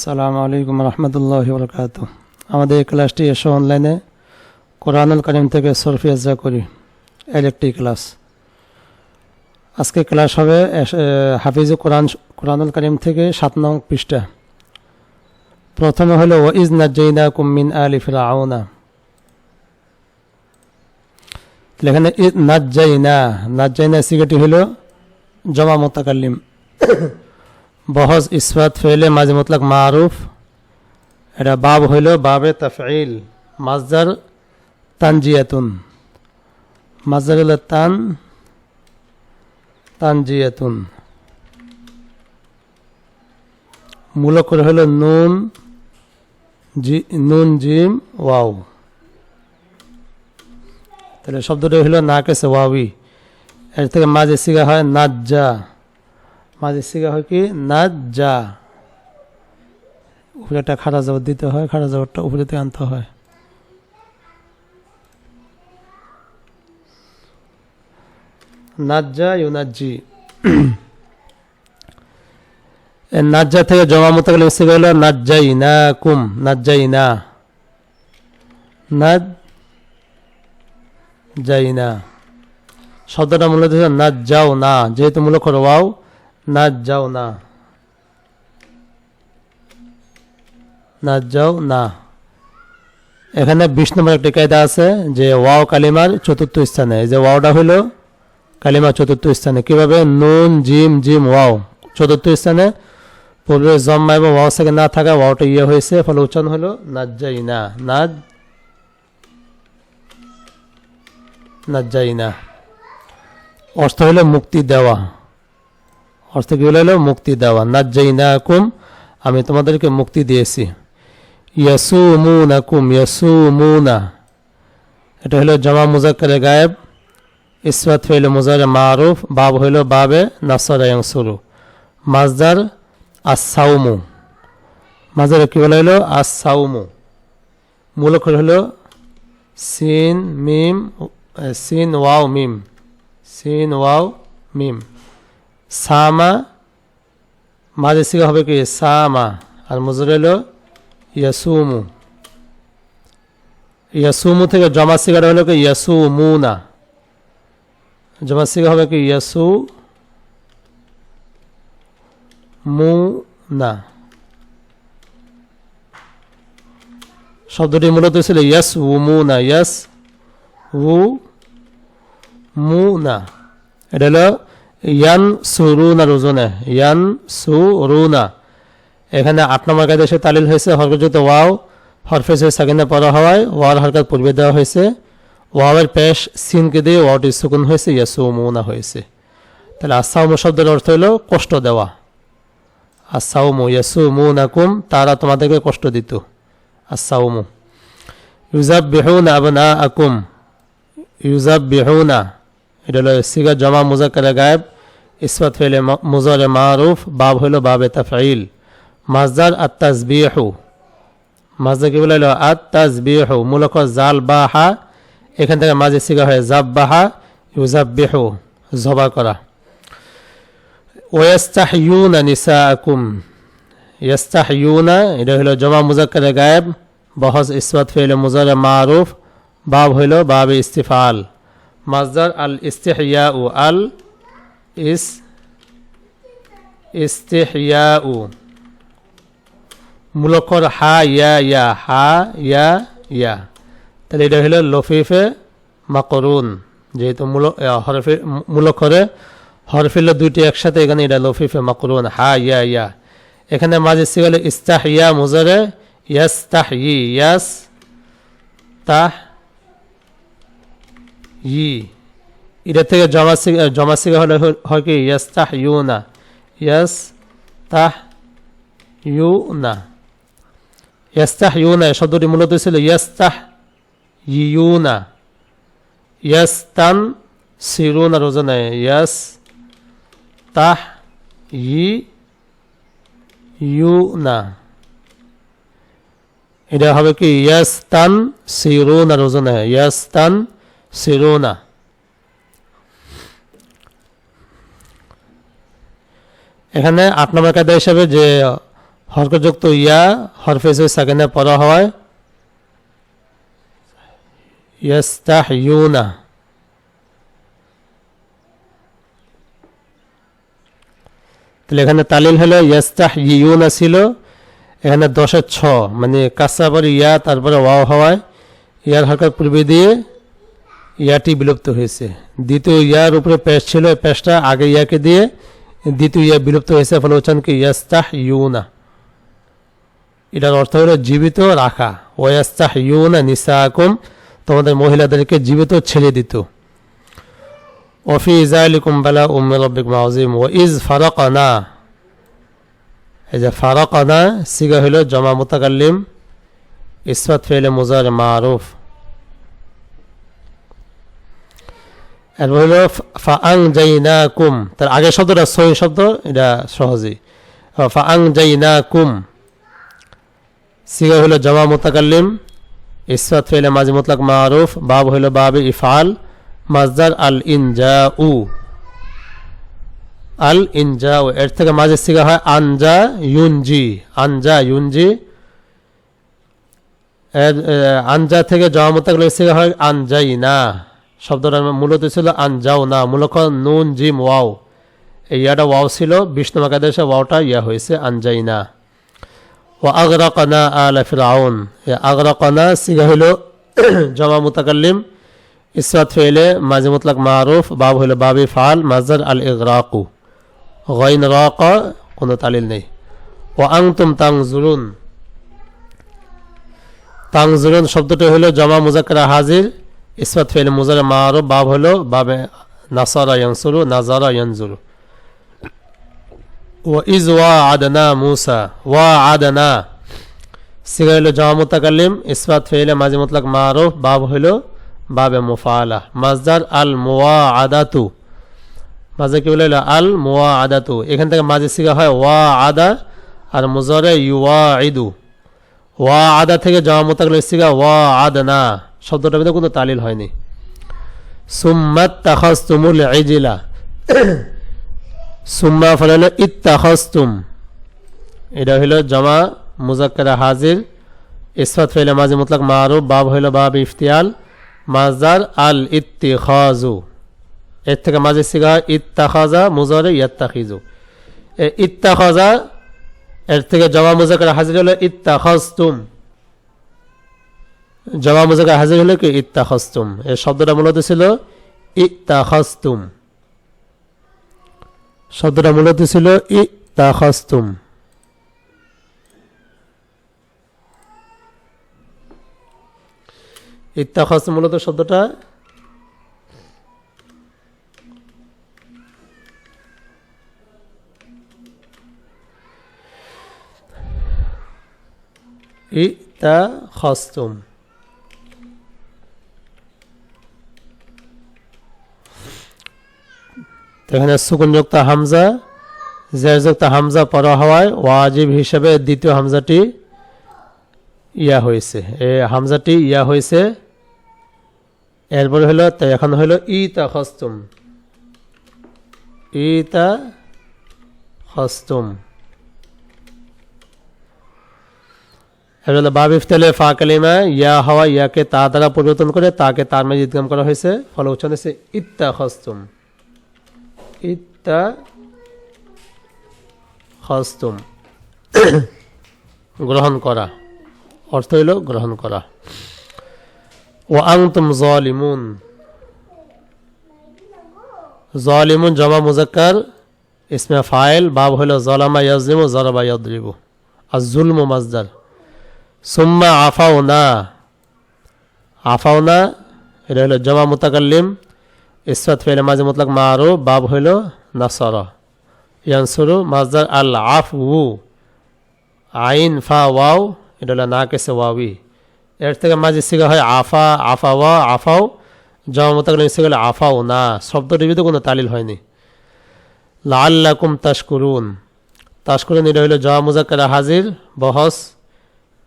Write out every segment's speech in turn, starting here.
সালামু আলাইকুম রহমতুল্লাহ বরকাত আমাদের এই ক্লাসটি এসো অনলাইনে কোরআনুল করিম থেকে সরফি আজ্জা করি এর একটি ক্লাস আজকে ক্লাস হবে হাফিজ কোরআন, কোরআনুল করিম থেকে সাত নং পৃষ্ঠা। প্রথমে হলো ও ইজ নাজ্জাইনা কুমিন আলি ফিরাউনা এখানে নাজ্জাইনা। নাজ্জাইনা সিগাটি হলো জমা মোতাকাল্লিম। বহজ ইসফাত ফেলে মাঝে মতলাক মারুফ। এটা বাব হইল বাবে তাফঈল মাজদার তানজিয়াতুন। মাজদার হলো তান, তানজিয়াতুন। মূলক হলো নুন, জি, নুন, জিম, ওয়াও। তাহলে শব্দটা হইল না কেসে ওয়াবি এর থেকে মাঝে শিখা হয় নাজ্জা। মাঝে সিগা হয় কি? নাজ্জা। উপরে একটা খাড়া জবর দিতে হয়, খাড়া জবরটা উপরে আনতে হয়। নাজ্জা ইউনাজ্জি। নাজ্জা থেকে জমা মতো গেলে সিগা হলো নাজ্জাই না কুম নাজ্জাই না নাজ যাই না শব্দটা মূলত হচ্ছে যাও না যেহেতু মূলক ওয়াও। নাচ যাও না। নাচ যাও না। এখানে বিশ নম্বর একটি কায়দা আছে যে ওয়াও কালিমার চতুর্থ স্থানে। যে ওয়াওটা হলো কালিমার চতুর্থ স্থানে। কীভাবে? নুন, জিম জিম, ওয়াও। চতুর্থ স্থানে পূর্বে জম্মা এবং ওয়াও থেকে না থাকা ওয়াওটা ইয়ে হয়েছে, ফলে উচ্চারণ হলো নাচ যাই না। নাচ নাজ্জাইনা অর্থ হলো মুক্তি দেওয়া। অর্থ কি হলো মুক্তি দেওয়া। নাজ্জাইনা কুম আমি তোমাদেরকে মুক্তি দিয়েছি। ইয়াসু মুনা কুম ইয়াসু মুনা এটা হলো জামা মুজাক্কারে গায়েব ইসবাত হইল মুজারে মারুফ, বাব হইল বাবে, নাসরা ইয়াংসুরু মাজদার আসাউমু মাজারে কি বলা হইল? আসাউমু মূল অক্ষর হলো সিন, মিম সিন, ওয়াও, মিম। সিন, ওয়াও, মিম। সামা মাঝে সিগা হবে কি? সামা। আর মজুর এলো ইয়াসুমু। ইয়াসুমু থেকে জমা সিগার হলো কি? ইয়াসুমুনা। জমা সিগা হবে কি? ইয়াসু মু না শব্দটি মূলত ছিল ইয়াস উমুনা ইয়াস উ মু না এটা হলো ইয়ান সুরুনা রুজনে ইয়ান সুরুনা এখানে আট নম্বর কায়দা এসে তালিল হয়েছে হরকযুক্ত ওয়াও হরফে সে সেকেন্ডে পড়া হওয়ায় ওয়ার হরকত পূর্বে দেওয়া হয়েছে। ওয়াওয়ের পেশ সিনকে দিয়ে ওয়াওটি সুকুন হয়েছে ইয়াসু মুনা হয়েছে। তাহলে আসাউমু শব্দের অর্থ হলো কষ্ট দেওয়া। আসাউমু ইয়াসু মুনাকুম তারা তোমাদেরকে কষ্ট দিত। আসাউমু ইউজাব বেহুনা আবনা আকুম ইউজাব বেহুনা এটা হলো সিগা জমা মুজাক্কারে গায়েব ইসফাত ফেলে মুজরে মারুফ, বাব হইল বাবে তাফঈল। মাজদার আত তাজবিহু মাজদা কি বলে আত তাজবিহু মূলক জাল বাহা এখান থেকে মাঝে সিগা হয় জাব বাহা ইউজাব বেহু জবা করা। ওয়াস্তাহিউনা নিসাআকুম। ইয়াস্তাহিউনা, এটা হলো জমা মুজাক্কারে গায়েব, বহজ ইসবাত ফেলে মুজারে মারুফ, বাব হইল বাবে ইস্তিফাল। মাজদার আল ইস্তেহিয়া উ আল ইস ইস্তেহিয়া উ মূলকর হা ইয়া ইয়া হা ইয়া ইয়া তাহলে এটা হলো লফিফে মাকরুন যেহেতু মূল হরফে মূলকরে হরফিল দুইটি একসাথে এখানে এটা লফিফে মাকরুন হা ইয়া ইয়া এখানে মাঝে সিগলে ইস্তাহ ইয়া মুজারে ইয়াস তাহ ইয়াস তাহ ই, এটা থেকে জমা জমা সিগা হলে হয় কি? ইয়াস তাহ ইউ না ইয়াস তাহ ইউ না ইয়াস তাহ ইউ না শব্দটি মূলত ছিল ইয়াস তাহ ইউ না ইয়াস তান সিরু না রোজনে ইয়াস তাহ ই ইউ না এটা হবে কি? ইয়াস্তান সিরুনা রোজনা ইয়াস্তান সিরুনা এখানে আট নম্বর কায়দা হিসাবে যে হরকযুক্ত ইয়া, হরফেজ সাকেনে পড়া হয়। ইয়াস্তাহ ইউনা তাহলে এখানে তালিল হলো ইয়াস্তাহ ইউনা ছিল। এখানে দশের ছ মানে কাঁচা পরে ইয়া, তারপরে ওয়াও হওয়ায় ইয়ার হরকত পূর্বে দিয়ে ইয়াটি বিলুপ্ত হয়েছে। দ্বিতীয় ইয়ার উপরে পেশ ছিল পেশটা আগে ইয়াকে দিয়ে দ্বিতীয় ইয়া বিলুপ্ত হয়েছে, ফলে উচ্চারণ কি ইয়াস্তাহ ইউনা এটার অর্থ হলো জীবিত রাখা। ওয়াস্তাহ ইউনা নিসাকুম, তোমাদের মহিলাদেরকে জীবিত ছেড়ে দিত। ওফি ইজালিকুম বালা উম্মে রব্বিক মাউজিম ও ইজ ফারাকানা। এই যে ফারাকানা, সিগা হলো জমা মুতাকাল্লিম ইসফাত ফেলে মুজার মারুফ এরপর হলো ফাআং জাইনা কুম তার আগের শব্দটা সহি শব্দ, এটা সহজেই। ফাআং জাইনা কুম সিগা হলো জমা মুতাকাল্লিম। ইসফাত ফেলে মাঝে মুতলাক মারুফ। বাব হলো বাবে ইফাল। মাজদার আল ইনজা উ আল ইনজা উ এর থেকে মাঝে সিগা হয় আনজা ইউনজি আনজা ইউনজি এর আনজা থেকে জমা মুতাকাল্লিম সিগা হয় আনজাই না শব্দটা মূলত ছিল আনজাও না মূলত নুন, জিম, ওয়াও। এই ইয়াটা ওয়াও ছিল বিষ্ণু মাকাদেশে ওয়াওটা ইয়া হয়েছে আনজাই না ও আগরাকানা আলা ফিরাউন। আগরাকানা সিগা হইল জমা মুতাকাল্লিম, ইসরাত ফেলে মাঝে মুতলাক মারুফ, বাব হইল বাবি ফাল, মাজার আল ইগরাকু। গইন রাক, কোনো তালিল নেই। ও আংতুম তাংজুরুন তাংজুরুন শব্দটি হইল জমা মুজাক্কারা হাজির ইসরাত ফেলে মুজার মারুফ বাব হইল বাবে নাসারা ইয়ানসুরু, নাজারা ইয়ানজুরু। ও ইজ ওয়া আদনা মুসা ওয়া আদনা সিগা হইল জমা মুতাকাল্লিম ইসবাত ফেলে মাঝে মুতলাক মারুফ বাব হইল বাবে মুফালা মাজদার আল মুওয়া আদাতু মাঝে কি বলে আল মুওয়া আদাতু এখান থেকে মাঝে সিগা হয় ওয়া আদা আর মুজরে ইউয়া ইদু ওয়া আদা থেকে জমা মুতাকাল্লিম সিগা ওয়া আদনা শব্দটার মধ্যে কোনো তালিল হয়নি। সুম্মাত তাখাস্তুমুল ইজিলা। সুম্মা ফলে হলো ইত্তাখস্তুম। এটা হইল জমা, মুজাক্কারা, হাজির। ইসফাত ফেলে মাঝে মুতলাক মারুফ, বাব হইল বাব ইফতিয়াল। মাজদার আল ইত্তিখাজু এর থেকে মাঝে সিগা ইত্তাখাজা মুজরে এ ইত্তাখাজা এর থেকে জমা, মুজাক্কারা, হাজির হলো ইত্তাখাস্তুম। জমা মুজাক্কারা হাজির হলো কি? ইত্তা ইত্তাখাস্তুম। এই শব্দটা মূলত ছিল ইত্তা ইত্তাখাস্তুম। শব্দটা মূলত ছিল ইত্তা ই তাখাস্তুম ইত্তাখাস্তুম মূলত শব্দটা ইত্তাখাস্তুম। তো এখানে সুকুনযুক্ত হামজা, জেরযুক্ত হামজা পড়া হওয়ায় ওয়াজিব হিসেবে দ্বিতীয় হামজাটি ইয়া হয়েছে। এ হামজাটি ইয়া হয়েছে। এরপরে হলো, তো এখন হলো ই তা খস্তুম ই তা খস্তুম এর হলো, বাব ইফতালে ফা কালিমা ইয়া হওয়া, ইয়াকে তা দ্বারা পরিবর্তন করে তাকে তার মাঝে ইদগাম করা হয়েছে। ফলে উচ্চারণ হয়েছে ইত্তা খস্তুম ইত্তা খস্তুম গ্রহণ করা। অর্থ হইল গ্রহণ করা। ও আংতুম জলিমুন। জলিমুন, জমা মুজাক্কার, ইসমে ফাইল, বাব হইল জলামা ইয়াজিমু জরবা ইয়াদরিবু। আর জুলমু মাজদার সুম্মা আফাও না আফাও না এটা হলো জমা মুতাকাল্লিম। ইসরাত ফেলে মাঝে মুতলাক মারো বাব হইল নাসরা। ইয়ানসুরু মাজদার আল আফ উ আইন, ফা, ওয়াও, এটা হলো না কেসে ওয়াবি এর থেকে মাঝে শিখা হয় আফা আফা, ওয়া আফাও জমা মুতাকাল্লিম শিখা হলো আফাও না। শব্দটির ভিতরে কোনো তালিল হয়নি। লাল্লাকুম তাশকুরুন। তাশকুরুন এটা হইল জমা মুজাক্কারা হাজির, বহস।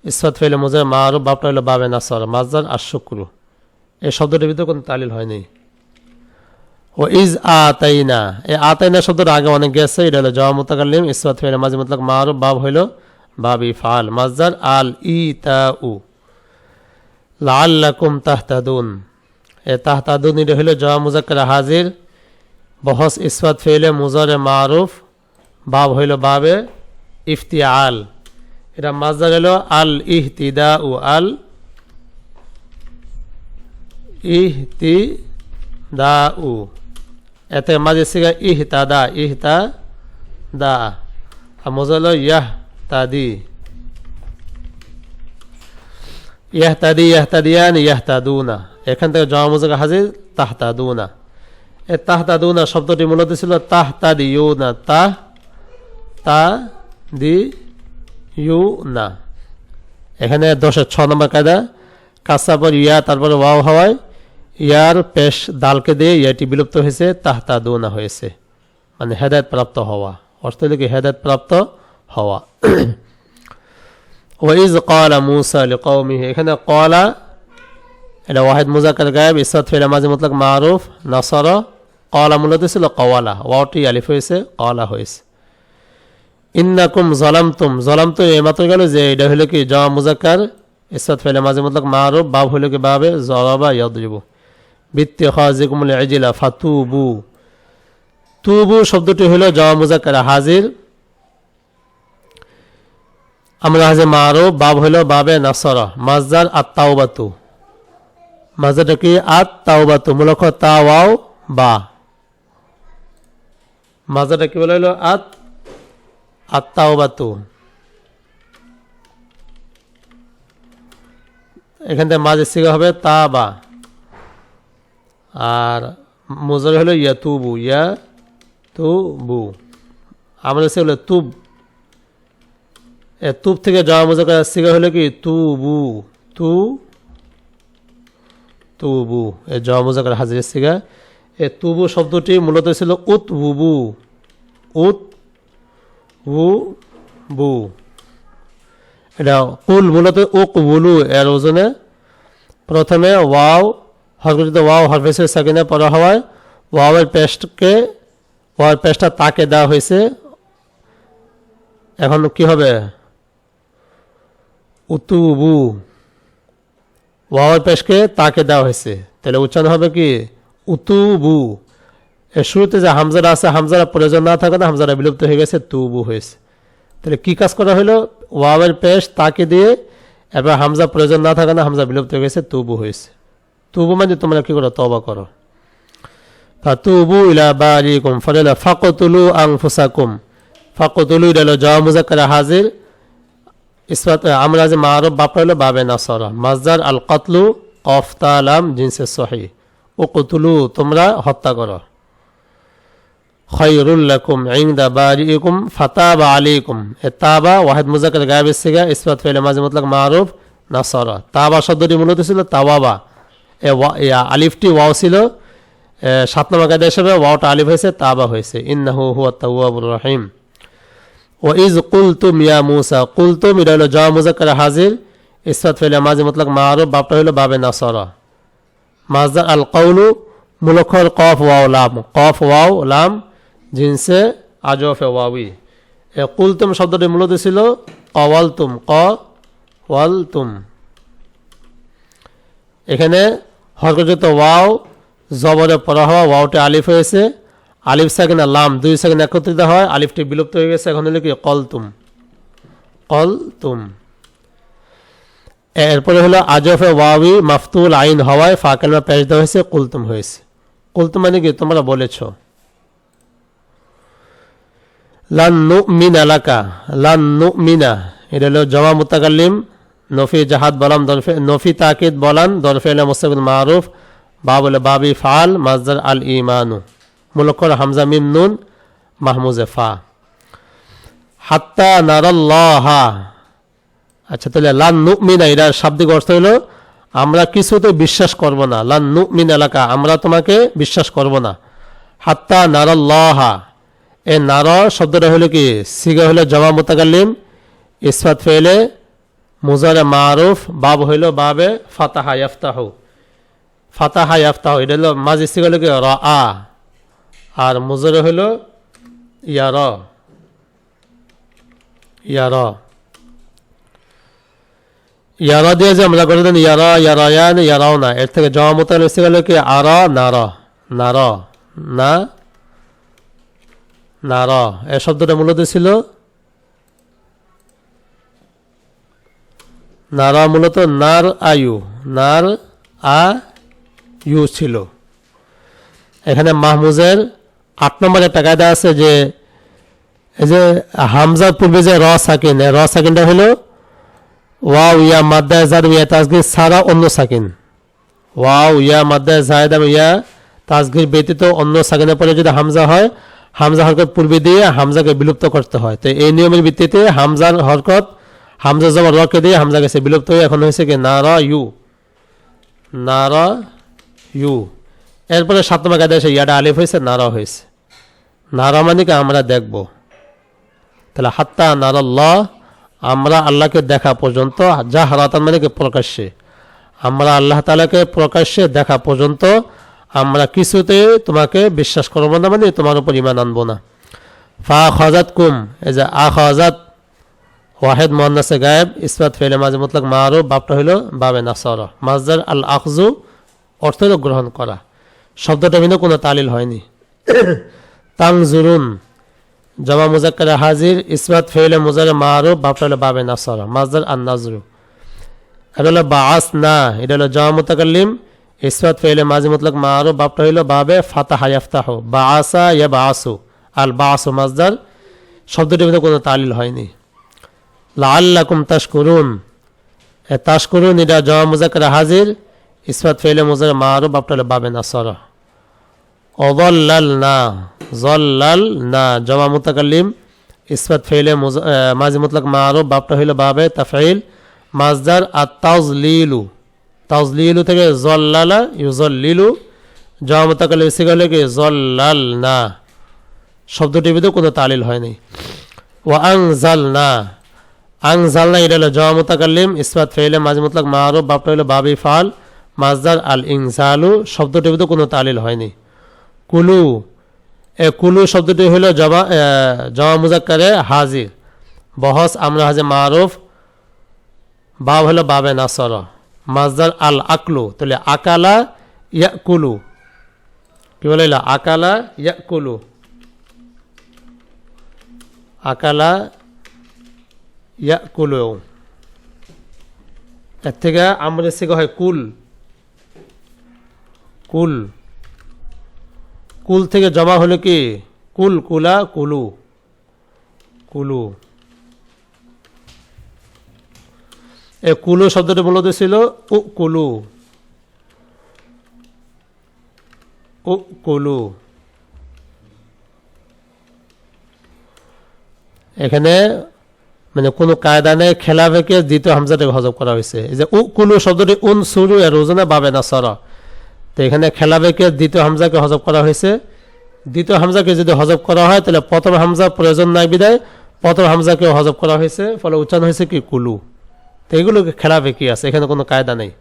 ইসরাত ফেলে মুজার মারুফ বাপটা হইল বাবে নাসর। মাজদার আর শুক্রু এই শব্দটির ভিতরে কোনো তালিল হয়নি। ও ইজ আতাইনা। এই আতাইনা শব্দটা আগে অনেক গেছে, এটা হলো জওয়া মুতাকাল্লিম, ইসবাত ফেলে মাঝে মুতলাক মারুফ, বাব হইল বাবি ফাল মাজদার আল ই তা উ লাল্লাকুম তাহতাদুন। এ তাহতাদুন এটা হলো জয়া মুজাক্কার হাজির, বহস ইসফাত ফেলে মুজরে মারুফ, বাব হইল বাবে ইফতি আল এটা মাজদার হইল আল ইহতিদা উ আল ইহতি দা উ এতে মাঝে সিগা ইহতাদা ইহতা দা আর মজল ইয়াহ তাদি ইয়াহতাদি ইয়াহতাদিয়ান ইয়াহতাদুনা এখান থেকে জমা মুজাকা হাজির তাহতাদুনা এ তাহতাদুনা শব্দটি মূলত ছিল তাহতাদিউনা তাহ তা দি ইউ না এখানে দশের ছ নম্বর কায়দা কাসার পর ইয়া তারপরে ওয়াও হওয়ায় ইয়ার পেশ দালকে দিয়ে ইয়াটি বিলুপ্ত হয়েছে, তাহতা দোনা হয়েছে। মানে হেদায়ত প্রাপ্ত হওয়া। অর্থ হলো কি হেদায়ত প্রাপ্ত হওয়া। ওয়াইজ কলা মুসা কৌমি এখানে কলা এটা ওয়াহেদ মুজাকার গায়েব ইসাদ ফেলে মাঝে মতলক মারুফ, নাসর কলা মূলত ছিল কওয়ালা ওয়াওটি আলিফ হয়েছে কলা হয়েছে। ইন্নাকুম জলামতুম। জলামতু এইমাত্র গেল যে এটা হলো কি জমা মুজাক্কার ইসাদ ফেলে মাঝে মতলক মারুফ বাব হলো কি বাবে জরাবা ইয়াদরিবু। বিত্তে খাজিকুমুল ইজিলা ফাতুবু। তুবু শব্দটি হলো জমা মুজাক্কার, হাজির। আমরা হাজে মারুফ, বাব হলো বাবে নাসরা মাজদার আত্মাউবাতু মাজদারটা কি? আত্মাউবাতু মূলক তাওয়াও বা। মাজদারটা কি বলা হলো? আত আত্মাওবাতু এখান থেকে মাঝে সিগা হবে তা, বা। আর মোজর হলো ইয়া তুবু ইয়া তু বু আমাদের সে হলো তুব। তুব থেকে যাওয়া মোজা সিগা হলো কি? তু বু তু, তুবু। এ জওয়া মোজাকার হাজির সিগা এ তুবু শব্দটি মূলত ছিল উত বুবু উত উ বু এটা কুল মূলত উক বুলু এর ওজনে। প্রথমে ওয়াও হরকৃত ওয়াও হরফেসের সেকেন্ডে পড়া হওয়ায় ওয়াওয়ের পেস্টকে, ওয়াওয়ের পেস্টটা তাকে দেওয়া হয়েছে। এখন কি হবে? উতুবু। ওয়াওয়ের পেস্টকে তাকে দেওয়া হয়েছে। তাহলে উচ্চারণ হবে কি? উতুবু। এর শুরুতে যে হামজারা আছে, হামজারা প্রয়োজন না থাকে না হামজারা বিলুপ্ত হয়ে গেছে, তুবু হয়েছে। তাহলে কি কাজ করা হলো? ওয়াবের পেশ তাকে দিয়ে, এবার হামজা প্রয়োজন না থাকে না হামজা বিলুপ্ত হয়ে গেছে, তুবু হয়েছে। তুবু মানে তোমরা কি করো তবা করো ফাতুবু ইলা বারিকুম ফলে ফাকতুলু আনফুসাকুম ফাকতুলু হলো জওয়া মুজাক্কার হাজির ইসবাত আমরা যে মারব বাপা হলো বাবে নাসরা মাজদার আল কতলু কফ তালাম জিনসে সহি ও তোমরা হত্যা করো খৈরুল্লাকুম ইংদা বারিকুম ফাতাবা আলাইকুম এ তাবা ওয়াহিদ মুজাক্কার গায়েব সিগা ইসবাত ফেলে মাঝে মতলক মারুফ নাসরা তাবা শব্দটি মূলত ছিল তাওয়াবা আলিফটি ওয়াও ছিল সাত নম্বর কায়দা হিসেবে ওয়াওটা আলিফ হয়েছে, তাবা হয়েছে। ইন্নাহু হুয়া তাওয়াবুর রহিম। ও ইজ কুলতুম ইয়া মুসা, কুলতুম, এটা হলো জওয়া মুজাক্কার হাজির ইসবাত ফেলে মাঝে মতলক মারুফ, বাপটা হলো বাবে নাসরা। মাজদার আল কৌলু মুলক্ষর কফ, ওয়াও, লাম। কফ, ওয়াও, লাম, জিনসে, আজফে ওয়াবি এ কুলতুম শব্দটি মূলত ছিল কওয়ালতুম, ক, ওয়ালতুম। এখানে হরকত ওয়াও জবরে পড়া হওয়া ওয়াওটি আলিফ হয়েছে। আলিফ সেকেন্ড আর লাম দুই সেকেন্ড একত্রিত হয়, আলিফটি বিলুপ্ত হয়ে গেছে। এখন হলো কি? কলতুম। কলতুম। এরপরে হলো আজফে ওয়াবি মাফতুল আইন হওয়ায় ফাঁকেলমা পেশ দেওয়া হয়েছে, কুলতুম হয়েছে। কুলতুম মানে কি? তোমরা বলেছ। লান নু মিন এলাকা লান নু মিনা এটা হলো জমা মুতাকাল্লিম। নফি জাহাদ বলাম দরফে নফি তাকিদ বলান দরফে মুস্তাবিন মারুফ বা বলে বাবি ফাল মাজদার আল ইমানু মুলকর হামজা মিম নুন, মাহমুজে ফা। হাত্তা নারাল্লাহা। আচ্ছা তাহলে লান নুমিনা, এটার শাব্দিক অর্থ হলো, আমরা কিছুতে বিশ্বাস করব না। লান নুমিন এলাকা, আমরা তোমাকে বিশ্বাস করব না। হাত্তা নারাল্লাহা। এ নার শব্দটা হলো কি? সিগা হলো জমা মোতাকাল্লিম, ইসফাত ফেলে মুজারে মারুফ, বাব হইল বাবে ফাতাহা ইয়াফতাহু। ফাতাহা ইয়াফতাহু, এটা হলো মাঝে সিগা হলো কি র আ, আর মুজারে হইল ইয়ার ইয়ার ইয়ারা দিয়ে যে আমরা করে দেন ইয়ারা ইয়ারায়ান ইয়ারাও না। এর থেকে জমা মোতাল এসে গেল কি আরা নার নার না নার এ শব্দটা মূলত ছিল নারা মূলত নার আয়ু, নার আ ইউ ছিল। এখানে মাহমুজের আট নম্বরে একটা কায়দা আছে যে, এই যে হামজার পূর্বে যে র সাকিন র সাকিনটা হলো ওয়াও ইয়া মাদ্দায় জাদ ইয়া তাজগির সারা অন্য সাকিন। ওয়াও ইয়া মাদ্দায় জায়দাম ইয়া তাজগির ব্যতীত অন্য সাকিনের পরে যদি হামজা হয়, হামজা হরকত পূর্বে দিয়ে হামজাকে বিলুপ্ত করতে হয়। তো এই নিয়মের ভিত্তিতে হামজার হরকত হামজা জমা রকে দিয়ে হামজা গেছে, বিলুপ্ত হয়ে এখন হয়েছে কি? না র ইউ। না র ইউ। এরপরে সাত নম্বর কায়দা এসে ইয়াটা আলিফ হয়েছে, নারা হয়েছে। নারা মানে কি? আমরা দেখব। তাহলে হাত্তা নারাল্লাহ আমরা আল্লাহকে দেখা পর্যন্ত যা হারাতান মানে কি? প্রকাশ্যে। আমরা আল্লাহ তালাকে প্রকাশ্যে দেখা পর্যন্ত, আমরা কিছুতে তোমাকে বিশ্বাস করব না মানে তোমার উপর ইমান আনব না। ফা খাজাত কুম এই যে আ ওয়াহেদ মোহান্নাসে গায়েব ইসবাত ফেলে মাঝে মতলক মারো বাপটা হইল বাবে নাসর। মাজদার আল আখজু অর্থ হইল গ্রহণ করা। শব্দটা কিন্তু কোনো তালিল হয়নি। তাং তাংজুরুন জমা মুজাক্কারে হাজির ইসবাত ফেলে মুজারে মারো বাপটা হলো বাবে নাসর। মাজদার আন নাজরু এটা হলো বাস না এটা হলো জমা মুতাকাল্লিম ইসবাত ফেলে মাঝে মতলক মারো বাপটা হইল বাবে ফাতা হায়াফতাহ বা আসা ইয়া বা আসু আল বা আসু মাজদার শব্দটির মধ্যে কোনো তালিল হয়নি। লাল্লাকুম তাশকুরুন। তাশকুরুন এটা জমা মুজাক্কার হাজির ইসফাত ফেলে মুজার মারুব আপনার বাবে নাসর অবল্লাল না জল্লাল না জমা মুতাকাল্লিম ইসফাত ফেলে মাঝি মুতলাক মারুব বাপটা হইল বাবে তাফাইল। মাজদার আর তাজলিলু তাজলিলু থেকে জল্লালা ইউজল্লিলু, জমা মুতাকাল্লিম এসে গেলে কি জল্লাল না শব্দটির ভিতরে কোনো তালিল হয়নি ওয়াং জাল না আং জালনা এটা হলো জমা মুতাকাল্লিম ইসবাত ফেলে মাঝে মুতলাক মারুফ বাপটা হলো বাবি ফাল মাজদার আল ইংজালু শব্দটির ভিতরে কোনো তালিল হয়নি। কুলু, এ কুলু শব্দটি হলো জমা জমা মুজাক্কারে হাজির। বহস আমরা হাজে মারুফ। বাব হলো বাবে নাসর। মাজদার আল আকলু। তাহলে আকালা ইয়া কুলু কি বলে? আকালা ইয়া কুলু আকালা ইয়া কুলু এর থেকে আমাদের থেকে হয় কুল। কুল। কুল থেকে জমা হলো কি? কুল, কুলা, কুলু। কুলু। এ কুলু শব্দটি মূলত ছিল উ কুলু উ কুলু এখানে মানে কোনো কায়দা নেই খেলা ভেকে দ্বিতীয় হামজাটাকে হজব করা হয়েছে এই যে উ কুলু শব্দটি উন সুরু এর ওজনে বাবে না সর তো এখানে খেলা ভেকে দ্বিতীয় হামজাকে হজব করা হয়েছে দ্বিতীয় হামজাকে যদি হজব করা হয়, তাহলে প্রথম হামজা প্রয়োজন নাই বিদায়, প্রথম হামজাকেও হজব করা হয়েছে ফলে উচ্চারণ হয়েছে কি? কুলু। তো এগুলো খেলা ভেকি আছে, এখানে কোনো কায়দা নেই।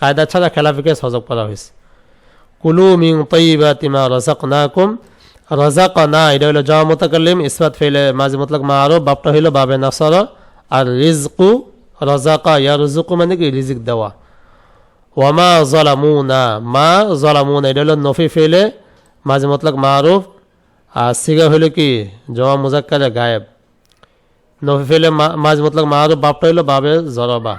কায়দা ছাড়া খেলা ভেকে হজব করা হয়েছে কুলু মিং তৈবা তিমা রজাক না কুম রজাক না এটা হইল জমা মোতাকাল্লিম, ইসবাত ফেলে মাঝে মতলক মা আরও বাপটা হইল বাবে নাসর। আর রিজকু রজাকা ইয়া রুজুকু মানে কি? রিজিক দেওয়া। ওয়ামা জলামু না মা জলামু না এটা হলো নফি ফেলে মাঝে মতলক মারুফ। আর সিগা হইল কি? জমা মুজাক্কারে গায়েব। নফি ফেলে মাঝে মতলক মারুফ, বাপটা হইল বাবে জরবা।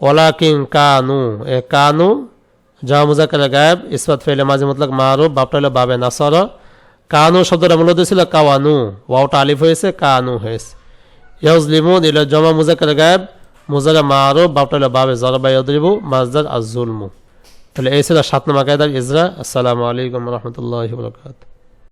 ওলা কিং কানু, এ কানু জমা মুজাক্কারে গায়েব, ইসবাত ফেলে মাঝে মতলক মারুফ, বাপটা হইল বাবে নাসর। কানু শব্দটা মূলত ছিল কাওয়ানু। ওয়াওটা আলিফ হয়েছে, কানু হয়েছে। ইয়াজলিমুন ইল জমা মুজাক্কারে গায়েব। মুজারে মারো বাপটা ইল বাবে জরবা ইয়াদরিবু মাজদার আজ জুলমু তাহলে এই ছিল সাত নম্বর কায়দার ইজরা। আসসালামু আলাইকুম রহমতুল্লাহ বরকাত